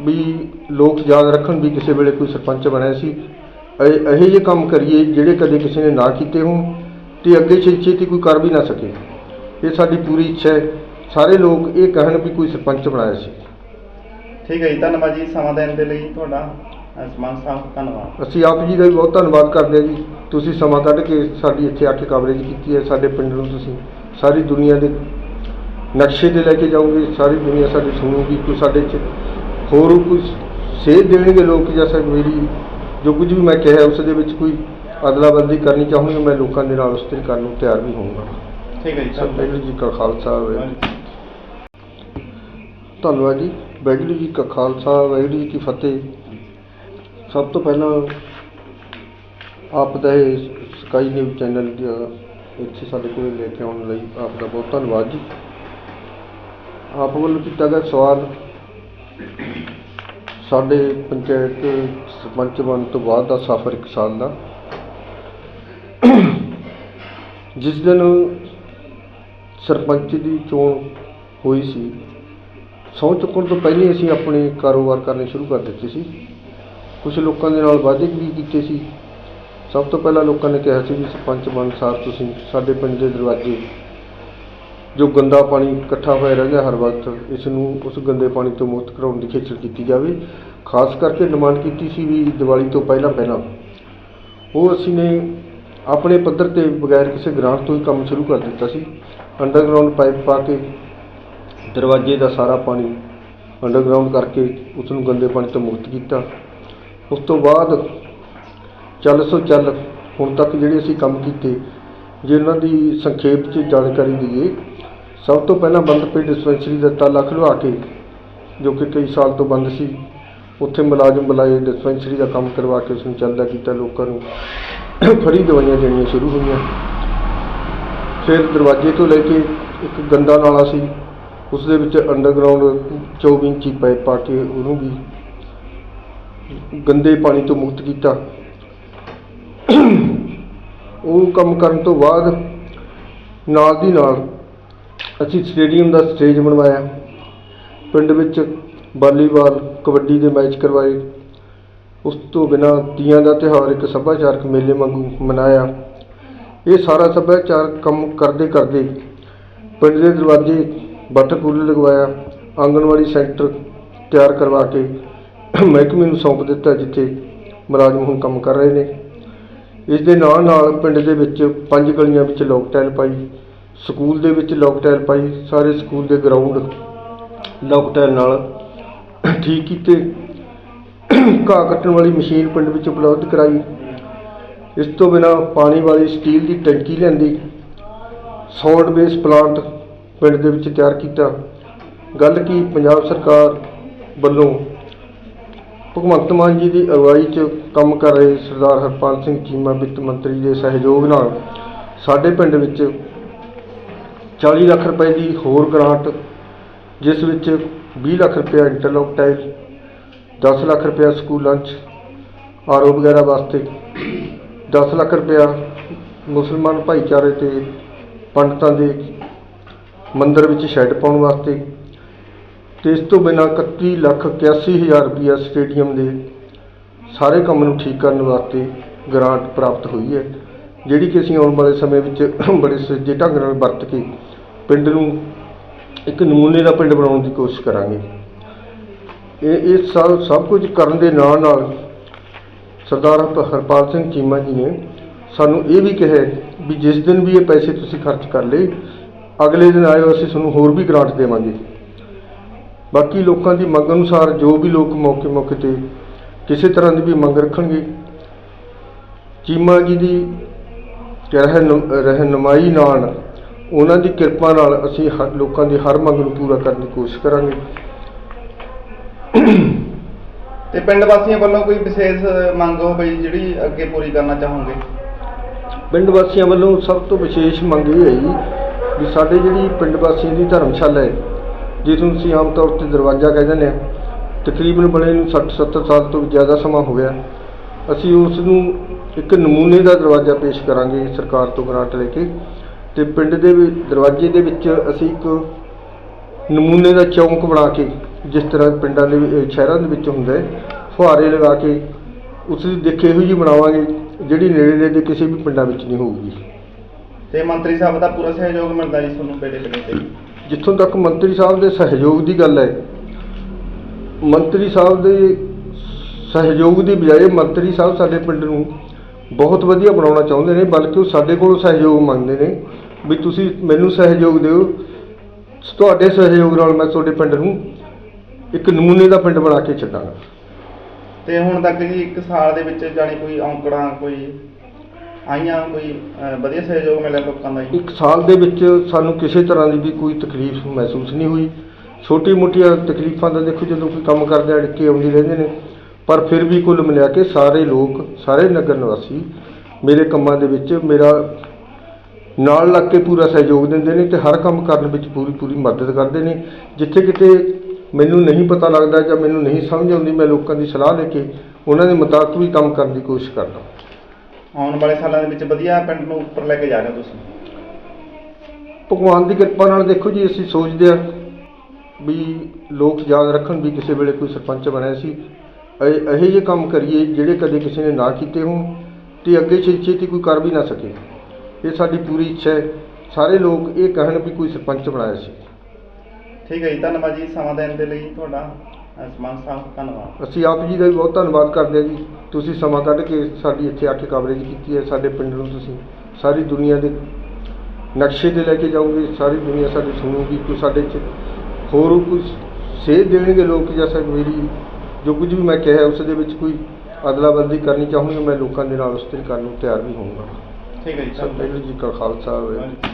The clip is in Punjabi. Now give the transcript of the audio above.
ਵੀ ਲੋਕ ਯਾਦ ਰੱਖਣ ਵੀ ਕਿਸੇ ਵੇਲੇ ਕੋਈ ਸਰਪੰਚ ਬਣਿਆ ਸੀ। ਇਹ ਇਹੋ ਜਿਹੇ ਕੰਮ ਕਰੀਏ ਜਿਹੜੇ ਕਦੇ ਕਿਸੇ ਨੇ ਨਾ ਕੀਤੇ ਹੋਣ ਤੇ ਅੱਗੇ ਛੇਤੀ ਛੇਤੀ ਕੋਈ ਕਰ ਵੀ ਨਾ ਸਕੇ। ਇਹ ਸਾਡੀ ਪੂਰੀ ਇੱਛਾ ਹੈ। ਸਾਰੇ ਲੋਕ ਇਹ ਕਹਿਣ ਵੀ ਕੋਈ ਸਰਪੰਚ ਬਣਾਇਆ ਸੀ। ਠੀਕ ਹੈ ਜੀ ਧੰਨਵਾਦ ਜੀ ਸਮਾਂ ਦੇਣ ਦੇ ਲਈ ਤੁਹਾਡਾ। ਅ, ਸਮਾਨ ਸਾਹਿਬ ਧੰਨਵਾਦ। ਅਸੀਂ ਆਪ ਜੀ ਦਾ ਵੀ ਬਹੁਤ ਧੰਨਵਾਦ ਕਰਦੇ ਹਾਂ ਜੀ। ਤੁਸੀਂ ਸਮਾਂ ਕੱਢ ਕੇ ਸਾਡੀ ਇੱਥੇ ਆ ਕੇ ਕਵਰੇਜ ਕੀਤੀ ਹੈ। ਸਾਡੇ ਪਿੰਡ ਨੂੰ ਤੁਸੀਂ ਸਾਰੀ ਦੁਨੀਆ ਦੇ ਨਕਸ਼ੇ ਤੇ ਲੈ ਕੇ ਜਾਓਗੇ। ਸਾਰੀ ਦੁਨੀਆ ਸਾਡੀ ਸੁਣੂਗੀ। ਕੋਈ ਸਾਡੇ 'ਚ ਹੋਰ ਕੋਈ ਸੇਧ ਦੇਣਗੇ ਲੋਕ ਜੈਸਾ ਮੇਰੀ ਜੋ ਕੁਝ ਵੀ ਮੈਂ ਕਿਹਾ ਉਸ ਦੇ ਵਿੱਚ ਕੋਈ ਅਦਲਾ ਬਦਲੀ ਕਰਨੀ ਚਾਹੂੰਗਾ ਮੈਂ ਲੋਕਾਂ ਦੇ ਨਾਲ ਉਸ ਤੇ ਕਰਨ ਨੂੰ ਤਿਆਰ ਵੀ ਹੋਊਂਗਾ। ਠੀਕ ਹੈ ਜੀ ਵਾਹਿਗੁਰੂ ਜੀ ਕਾ ਖਾਲਸਾ ਵਾਹਿਗੁਰੂ ਧੰਨਵਾਦ ਜੀ। ਵਾਹਿਗੁਰੂ ਜੀ ਕਾ ਖਾਲਸਾ ਵਾਹਿਗੁਰੂ ਜੀ ਕੀ ਫਤਿਹ। ਸਭ ਤੋਂ ਪਹਿਲਾਂ ਆਪ ਦਾ ਇਹ ਸਕਾਈ ਨਿਊਜ਼ ਚੈਨਲ ਦਾ ਇੱਥੇ ਸਾਡੇ ਕੋਲ ਲੈ ਕੇ ਆਉਣ ਲਈ ਆਪ ਦਾ ਬਹੁਤ ਧੰਨਵਾਦ ਜੀ। ਆਪ ਵੱਲੋਂ ਕੀਤਾ ਗਿਆ ਸਵਾਲ ਸਾਡੇ ਪੰਚਾਇਤ ਸਰਪੰਚ ਬਣਨ ਤੋਂ ਬਾਅਦ ਦਾ ਸਫ਼ਰ ਇੱਕ ਸਾਲ ਦਾ। ਜਿਸ ਦਿਨ ਸਰਪੰਚ ਦੀ ਚੋਣ ਹੋਈ ਸੀ, ਸਹੁੰ ਚੁੱਕਣ ਤੋਂ ਪਹਿਲੇ ਅਸੀਂ ਆਪਣੇ ਕਾਰੋਬਾਰ ਕਰਨੇ ਸ਼ੁਰੂ ਕਰ ਦਿੱਤੇ ਸੀ। ਕੁਝ ਲੋਕਾਂ ਦੇ ਨਾਲ ਵਾਅਦੇ ਵੀ ਕੀਤੇ ਸੀ। ਸਭ ਤੋਂ ਪਹਿਲਾਂ ਲੋਕਾਂ ਨੇ ਕਿਹਾ ਸੀ ਵੀ ਸਰਪੰਚ ਬਣ ਸਾਰ ਤੁਸੀਂ ਸਾਡੇ ਪਿੰਡ ਦੇ ਦਰਵਾਜ਼ੇ ਜੋ ਗੰਦਾ ਪਾਣੀ ਇਕੱਠਾ ਹੋਇਆ ਰਹਿੰਦਾ ਹਰ ਵਕਤ, ਇਸ ਨੂੰ ਉਸ ਗੰਦੇ ਪਾਣੀ ਤੋਂ ਮੁਕਤ ਕਰਾਉਣ ਦੀ ਖੇਚਲ ਕੀਤੀ ਜਾਵੇ। ਖਾਸ ਕਰਕੇ ਡਿਮਾਂਡ ਕੀਤੀ ਸੀ ਵੀ ਦੀਵਾਲੀ ਤੋਂ ਪਹਿਲਾਂ ਪਹਿਲਾਂ ਉਹ ਅਸੀਂ ਨੇ ਆਪਣੇ ਪੱਧਰ ਤੇ ਬਗੈਰ ਕਿਸੇ ਗ੍ਰਾਂਟ ਤੋਂ ਹੀ ਕੰਮ ਸ਼ੁਰੂ ਕਰ ਦਿੱਤਾ ਸੀ। ਅੰਡਰਗਰਾਉਂਡ ਪਾਈਪ ਪਾ ਕੇ, ਦਰਵਾਜ਼ੇ ਦਾ ਸਾਰਾ ਪਾਣੀ ਅੰਡਰਗਰਾਉਂਡ ਕਰਕੇ ਉਸ ਨੂੰ ਗੰਦੇ ਪਾਣੀ ਤੋਂ ਮੁਕਤ ਕੀਤਾ। ਉਸ ਤੋਂ ਬਾਅਦ ਚੱਲ ਸੋ ਚੱਲ ਹੁਣ ਤੱਕ ਜਿਹੜੇ ਅਸੀਂ ਕੰਮ ਕੀਤੇ ਜੇ ਉਹਨਾਂ ਦੀ ਸੰਖੇਪ 'ਚ ਜਾਣਕਾਰੀ ਦਈਏ ਸਭ ਤੋਂ ਪਹਿਲਾਂ ਬੰਦ ਪਈ ਡਿਸਪੈਂਸਰੀ ਦਾ ਤਾਲਾ ਖੁਲਵਾ ਕੇ, ਜੋ ਕਿ ਕਈ ਸਾਲ ਤੋਂ ਬੰਦ ਸੀ, ਉੱਥੇ ਮੁਲਾਜ਼ਮ ਬੁਲਾਏ, ਡਿਸਪੈਂਸਰੀ ਦਾ ਕੰਮ ਕਰਵਾ ਕੇ ਉਸ ਨੂੰ ਚੱਲਦਾ ਕੀਤਾ, ਲੋਕਾਂ ਨੂੰ ਫਰੀ ਦਵਾਈਆਂ ਦੇਣੀਆਂ ਸ਼ੁਰੂ ਹੋਈਆਂ। ਫਿਰ ਦਰਵਾਜ਼ੇ ਤੋਂ ਲੈ ਕੇ ਇੱਕ ਗੰਦਾ ਨਾਲਾ ਸੀ ਉਸ ਦੇ ਵਿੱਚ ਅੰਡਰਗਰਾਉਂਡ 24 ਇੰਚੀ ਪਾਈਪ ਪਾ ਕੇ ਉਹਨੂੰ ਵੀ ਗੰਦੇ ਪਾਣੀ ਤੋਂ ਮੁਕਤ ਕੀਤਾ। ਉਹ ਕੰਮ ਕਰਨ ਤੋਂ ਬਾਅਦ ਨਾਲ ਦੀ ਨਾਲ ਅਸੀਂ ਸਟੇਡੀਅਮ ਦਾ ਸਟੇਜ ਬਣਵਾਇਆ। ਪਿੰਡ ਵਿੱਚ ਵਾਲੀਬਾਲ, ਕਬੱਡੀ ਦੇ ਮੈਚ ਕਰਵਾਏ। ਉਸ ਤੋਂ ਬਿਨਾਂ ਤੀਆਂ ਦਾ ਤਿਉਹਾਰ ਇੱਕ ਸੱਭਿਆਚਾਰਕ ਮੇਲੇ ਵਾਂਗੂ ਮਨਾਇਆ। ਇਹ ਸਾਰਾ ਸੱਭਿਆਚਾਰਕ ਕੰਮ ਕਰਦੇ ਕਰਦੇ ਪਿੰਡ ਦੇ ਦਰਵਾਜ਼ੇ ਬੱਟ ਕੂਲਰ ਲਗਵਾਇਆ। ਆਂਗਣਵਾੜੀ ਸੈਂਟਰ ਤਿਆਰ ਕਰਵਾ ਕੇ ਮਹਿਕਮੇ ਨੂੰ ਸੌਂਪ ਦਿੱਤਾ, ਜਿੱਥੇ ਮੁਲਾਜ਼ਮ ਹੁਣ ਕੰਮ ਕਰ ਰਹੇ ਨੇ। ਇਸ ਦੇ ਨਾਲ ਨਾਲ ਪਿੰਡ ਦੇ ਵਿੱਚ ਪੰਜ ਗਲੀਆਂ ਵਿੱਚ ਲੋਕ ਟੈਲ ਪਾਈ। ਸਕੂਲ ਦੇ ਵਿੱਚ ਲੋਕ ਪਾਈ, ਸਾਰੇ ਸਕੂਲ ਦੇ ਗਰਾਊਂਡ ਲੋਕਟੈਲ ਨਾਲ ਠੀਕ ਕੀਤੇ। ਘਾਹ ਕੱਟਣ ਵਾਲੀ ਮਸ਼ੀਨ ਪਿੰਡ ਵਿੱਚ ਉਪਲਬਧ ਕਰਾਈ। ਇਸ ਤੋਂ ਬਿਨਾ ਪਾਣੀ ਵਾਲੀ ਸਟੀਲ ਦੀ ਟੈਂਕੀ ਲਿਆਂਦੀ। ਸੌਲਟ ਬੇਸ ਪਲਾਂਟ ਪਿੰਡ ਦੇ ਵਿੱਚ ਤਿਆਰ ਕੀਤਾ। ਗੱਲ ਕੀ ਪੰਜਾਬ ਸਰਕਾਰ ਵੱਲੋਂ ਭਗਵੰਤ ਮਾਨ ਜੀ ਦੀ ਅਗਵਾਈ 'ਚ ਕੰਮ ਕਰ ਰਹੇ ਸਰਦਾਰ ਹਰਪਾਲ ਸਿੰਘ ਚੀਮਾ ਵਿੱਤ ਮੰਤਰੀ ਦੇ ਸਹਿਯੋਗ ਨਾਲ ਸਾਡੇ ਪਿੰਡ ਵਿੱਚ 40 ਲੱਖ ਰੁਪਏ ਦੀ ਹੋਰ ਗ੍ਰਾਂਟ, ਜਿਸ ਵਿੱਚ 20 ਲੱਖ ਰੁਪਏ ਇੰਟਰਲੋਕ ਟਾਈਲ 10 ਲੱਖ ਰੁਪਏ ਸਕੂਲਾਂ 'ਚ ਆਰਓ ਵਗੈਰਾ ਵਾਸਤੇ 10 ਲੱਖ ਰੁਪਇਆ ਮੁਸਲਮਾਨ ਭਾਈਚਾਰੇ ਤੇ ਪੰਡਤਾਂ ਦੇ ਮੰਦਿਰ ਵਿੱਚ ਸ਼ੈੱਡ ਪਾਉਣ ਵਾਸਤੇ ਤੇ ਇਸ ਤੋਂ ਬਿਨਾਂ 31 ਲੱਖ 81 ਹਜ਼ਾਰ ਰੁਪਇਆ ਸਟੇਡੀਅਮ ਦੇ ਸਾਰੇ ਕੰਮ ਨੂੰ ਠੀਕ ਕਰਨ ਵਾਸਤੇ ਗ੍ਰਾਂਟ ਪ੍ਰਾਪਤ ਹੋਈ ਹੈ, ਜਿਹੜੀ ਕਿ ਅਸੀਂ ਆਉਣ ਵਾਲੇ ਸਮੇਂ ਵਿੱਚ ਬੜੇ ਸੱਜੇ ਢੰਗ ਨਾਲ ਵਰਤ ਕੇ ਪਿੰਡ ਨੂੰ ਇੱਕ ਨਮੂਨੇ ਦਾ ਪਿੰਡ ਬਣਾਉਣ ਦੀ ਕੋਸ਼ਿਸ਼ ਕਰਾਂਗੇ। ਇਹ ਇਹ ਸਭ ਸਭ ਕੁਝ ਕਰਨ ਦੇ ਨਾਲ ਨਾਲ ਸਰਦਾਰ ਹਰਪਾਲ ਸਿੰਘ ਚੀਮਾ ਜੀ ਨੇ ਸਾਨੂੰ ਇਹ ਵੀ ਕਿਹਾ ਵੀ ਜਿਸ ਦਿਨ ਵੀ ਇਹ ਪੈਸੇ ਤੁਸੀਂ ਖਰਚ ਕਰ ਲਏ, ਅਗਲੇ ਦਿਨ ਆਇਓ, ਅਸੀਂ ਤੁਹਾਨੂੰ ਹੋਰ ਵੀ ਗ੍ਰਾਂਟ ਦੇਵਾਂਗੇ। ਬਾਕੀ ਲੋਕਾਂ ਦੀ ਮੰਗ ਅਨੁਸਾਰ ਜੋ ਵੀ ਲੋਕ ਮੌਕੇ ਮੌਕੇ ਤੇ ਕਿਸੇ ਤਰ੍ਹਾਂ ਦੀ ਵੀ ਮੰਗ ਰੱਖਣਗੇ, ਚੀਮਾ ਜੀ ਦੀ ਰਹਿਨ, ਰਹਿਨਮਾਈ ਨਾਲ ਉਹਨਾਂ ਦੀ ਕਿਰਪਾ ਨਾਲ ਅਸੀਂ ਹ- ਲੋਕਾਂ ਦੀ ਹਰ ਮੰਗ ਨੂੰ ਪੂਰਾ ਕਰਨ ਦੀ ਕੋਸ਼ਿਸ਼ ਕਰਾਂਗੇ। ਤੇ ਪਿੰਡ ਵਾਸੀਆਂ ਵੱਲੋਂ ਕੋਈ ਵਿਸ਼ੇਸ਼ ਮੰਗ ਹੋਵੇ ਜਿਹੜੀ ਅੱਗੇ ਪੂਰੀ ਕਰਨਾ ਚਾਹੋਗੇ? ਪਿੰਡ ਵਾਸੀਆਂ ਵੱਲੋਂ ਸਭ ਤੋਂ ਵਿਸ਼ੇਸ਼ ਮੰਗ ਇਹ ਹੈ ਜੀ ਵੀ ਸਾਡੇ ਜਿਹੜੀ ਪਿੰਡ ਵਾਸੀਆਂ ਦੀ ਧਰਮਸ਼ਾਲਾ ਹੈ ਜਿਸ ਨੂੰ ਅਸੀਂ ਆਮ ਤੌਰ ਤੇ ਦਰਵਾਜ਼ਾ ਕਹਿ ਦਿੰਦੇ ਹਾਂ ਤਕਰੀਬਨ ਬਣੇ ਨੂੰ 60 70 ਸਾਲ ਤੋਂ ਜ਼ਿਆਦਾ ਸਮਾਂ ਹੋ ਗਿਆ। ਅਸੀਂ ਉਸ ਨੂੰ ਇੱਕ ਨਮੂਨੇ ਦਾ ਦਰਵਾਜ਼ਾ ਪੇਸ਼ ਕਰਾਂਗੇ ਸਰਕਾਰ ਤੋਂ ਗ੍ਰਾਂਟ ਲੈ ਕੇ। ਤੇ ਪਿੰਡ ਦੇ ਵੀ ਦਰਵਾਜ਼ੇ ਦੇ ਵਿੱਚ ਅਸੀਂ ਇੱਕ ਨਮੂਨੇ ਦਾ ਚੌਂਕ ਬਣਾ ਕੇ ਜਿਸ ਤਰ੍ਹਾਂ ਪਿੰਡਾਂ ਦੇ ਸ਼ਹਿਰਾਂ ਦੇ ਵਿੱਚ ਹੁੰਦਾ ਹੈ ਫੁਹਾਰੇ ਲਗਾ ਕੇ ਉਸ ਦੀ ਦੇਖ ਇਹੋ ਜਿਹੀ ਬਣਾਵਾਂਗੇ ਜਿਹੜੀ ਨੇੜੇ ਦੇ ਕਿਸੇ ਵੀ ਪਿੰਡਾਂ ਵਿੱਚ ਨਹੀਂ ਹੋਊਗੀ। ਤੇ ਮੰਤਰੀ ਸਾਹਿਬ ਦਾ ਪੂਰਾ ਸਹਿਯੋਗ ਮਿਲਦਾ ਜੀ ਤੁਹਾਨੂੰ ਬੇੜੇ ਬੇੜੇ ਤੇ ਜਿੱਥੋਂ ਤੱਕ ਮੰਤਰੀ ਸਾਹਿਬ ਦੇ ਸਹਿਯੋਗ ਦੀ ਗੱਲ ਹੈ ਮੰਤਰੀ ਸਾਹਿਬ ਦੇ ਸਹਿਯੋਗ ਦੀ ਬਜਾਏ ਮੰਤਰੀ ਸਾਹਿਬ ਸਾਡੇ ਪਿੰਡ ਨੂੰ ਬਹੁਤ ਵਧੀਆ ਬਣਾਉਣਾ ਚਾਹੁੰਦੇ ਨੇ ਬਲਕਿ ਉਹ ਸਾਡੇ ਕੋਲੋਂ ਸਹਿਯੋਗ ਮੰਗਦੇ ਨੇ। ਵੀ ਤੁਸੀਂ ਮੈਨੂੰ ਸਹਿਯੋਗ ਦਿਓ। ਤੁਹਾਡੇ ਸਹਿਯੋਗ ਨਾਲ ਮੈਂ ਤੁਹਾਡੇ ਪਿੰਡ ਨੂੰ ਇੱਕ ਨਮੂਨੇ ਦਾ ਪਿੰਡ ਬਣਾ ਕੇ ਛੱਡਾਂਗਾ। ਤੇ ਹੁਣ ਤੱਕ ਜੀ ਇੱਕ ਸਾਲ ਦੇ ਵਿੱਚ ਜਾਣੀ ਕੋਈ ਔਂਕੜਾਂ ਕੋਈ ਆਈਆਂ ਕੋਈ ਅਹ, ਵਧੀਆ ਸਹਿਯੋਗ ਮਿਲਿਆ ਲੋਕਾਂ ਦਾ ਜੀ? ਇੱਕ ਸਾਲ ਦੇ ਵਿੱਚ ਸਾਨੂੰ ਕਿਸੇ ਤਰ੍ਹਾਂ ਦੀ ਵੀ ਕੋਈ ਤਕਲੀਫ ਮਹਿਸੂਸ ਨਹੀਂ ਹੋਈ। ਛੋਟੀ-ਮੋਟੀਆਂ ਤਕਲੀਫਾਂ ਦਾ ਦੇਖੋ ਜਦੋਂ ਕੋਈ ਕੰਮ ਕਰਦੇ ਅੜਕੇ ਆਉਂਦੀ ਰਹਿੰਦੇ ਨੇ। ਪਰ ਫਿਰ ਵੀ ਕੁੱਲ ਮਿਲਾ ਕੇ ਸਾਰੇ ਲੋਕ ਸਾਰੇ ਨਗਰ ਨਿਵਾਸੀ ਮੇਰੇ ਕੰਮਾਂ ਦੇ ਵਿੱਚ ਮੇਰਾ ਨਾਲ ਲੱਗ ਕੇ ਪੂਰਾ ਸਹਿਯੋਗ ਦਿੰਦੇ ਨੇ ਤੇ ਹਰ ਕੰਮ ਕਰਨ ਵਿੱਚ ਪੂਰੀ ਪੂਰੀ ਮਦਦ ਕਰਦੇ ਨੇ। ਜਿੱਥੇ ਕਿਤੇ ਮੈਨੂੰ ਨਹੀਂ ਪਤਾ ਲੱਗਦਾ ਜਾਂ ਮੈਨੂੰ ਨਹੀਂ ਸਮਝ ਆਉਂਦੀ ਮੈਂ ਲੋਕਾਂ ਦੀ ਸਲਾਹ ਲੈ ਕੇ ਉਹਨਾਂ ਦੇ ਮੁਤਾਬਕ ਵੀ ਕੰਮ ਕਰਨ ਦੀ ਕੋਸ਼ਿਸ਼ ਕਰਦਾ ਆਉਣ ਵਾਲੇ ਸਾਲਾਂ ਦੇ ਵਿੱਚ ਵਧੀਆ ਪਿੰਡ ਨੂੰ ਉੱਪਰ ਲੈ ਕੇ ਜਾ ਰਹੇ ਹੋ ਤੁਸੀਂ? ਭਗਵਾਨ ਦੀ ਕਿਰਪਾ ਨਾਲ ਦੇਖੋ ਜੀ ਅਸੀਂ ਸੋਚਦੇ ਆ ਵੀ ਲੋਕ ਯਾਦ ਰੱਖਣ ਵੀ ਕਿਸੇ ਵੇਲੇ ਕੋਈ ਸਰਪੰਚ ਬਣਿਆ ਸੀ। ਇਹ ਇਹੋ ਜਿਹੇ ਕੰਮ ਕਰੀਏ ਜਿਹੜੇ ਕਦੇ ਕਿਸੇ ਨੇ ਨਾ ਕੀਤੇ ਹੋਣ ਤੇ ਅੱਗੇ ਛੇਤੀ ਛੇਤੀ ਕੋਈ ਕਰ ਵੀ ਨਾ ਸਕੇ। ਇਹ ਸਾਡੀ ਪੂਰੀ ਇੱਛਾ ਹੈ। ਸਾਰੇ ਲੋਕ ਇਹ ਕਹਿਣ ਵੀ ਕੋਈ ਸਰਪੰਚ ਬਣਾਇਆ ਸੀ। ਠੀਕ ਹੈ ਜੀ ਧੰਨਵਾਦ ਜੀ ਸਮਾਂ ਦੇਣ ਦੇ ਲਈ ਤੁਹਾਡਾ। ਅਹ, ਸਮਾਨ ਸਾਹਿਬ ਧੰਨਵਾਦ। ਅਸੀਂ ਆਪ ਜੀ ਦਾ ਵੀ ਬਹੁਤ ਧੰਨਵਾਦ ਕਰਦੇ ਹਾਂ ਜੀ। ਤੁਸੀਂ ਸਮਾਂ ਕੱਢ ਕੇ ਸਾਡੀ ਇੱਥੇ ਆ ਕੇ ਕਵਰੇਜ ਕੀਤੀ ਹੈ। ਸਾਡੇ ਪਿੰਡ ਨੂੰ ਤੁਸੀਂ ਸਾਰੀ ਦੁਨੀਆ ਦੇ ਨਕਸ਼ੇ ਤੇ ਲੈ ਕੇ ਜਾਓਗੇ। ਸਾਰੀ ਦੁਨੀਆ ਸਾਡੀ ਸੁਣੂਗੀ। ਕੋਈ ਸਾਡੇ 'ਚ ਹੋਰ ਕੁਝ ਸੇਧ ਦੇਣਗੇ ਲੋਕ ਜਾਂ ਸਾ ਮੇਰੀ ਜੋ ਕੁਝ ਵੀ ਮੈਂ ਕਿਹਾ ਉਸ ਦੇ ਵਿੱਚ ਕੋਈ ਅਦਲਾ ਬਦਲੀ ਕਰਨੀ ਚਾਹੂੰਗਾ ਮੈਂ ਲੋਕਾਂ ਦੇ ਨਾਲ ਉਸ ਤੇ ਕਰਨ ਨੂੰ ਤਿਆਰ ਵੀ ਹੋਊਂਗਾ। ਠੀਕ ਹੈ ਜੀ ਸਭ ਧੰਨਵਾਦ ਜੀ ਕਾ ਖਾਲਸਾ ਵਾਹਿਗੁਰੂ ਜੀ ਕੀ ਫਤਿਹ।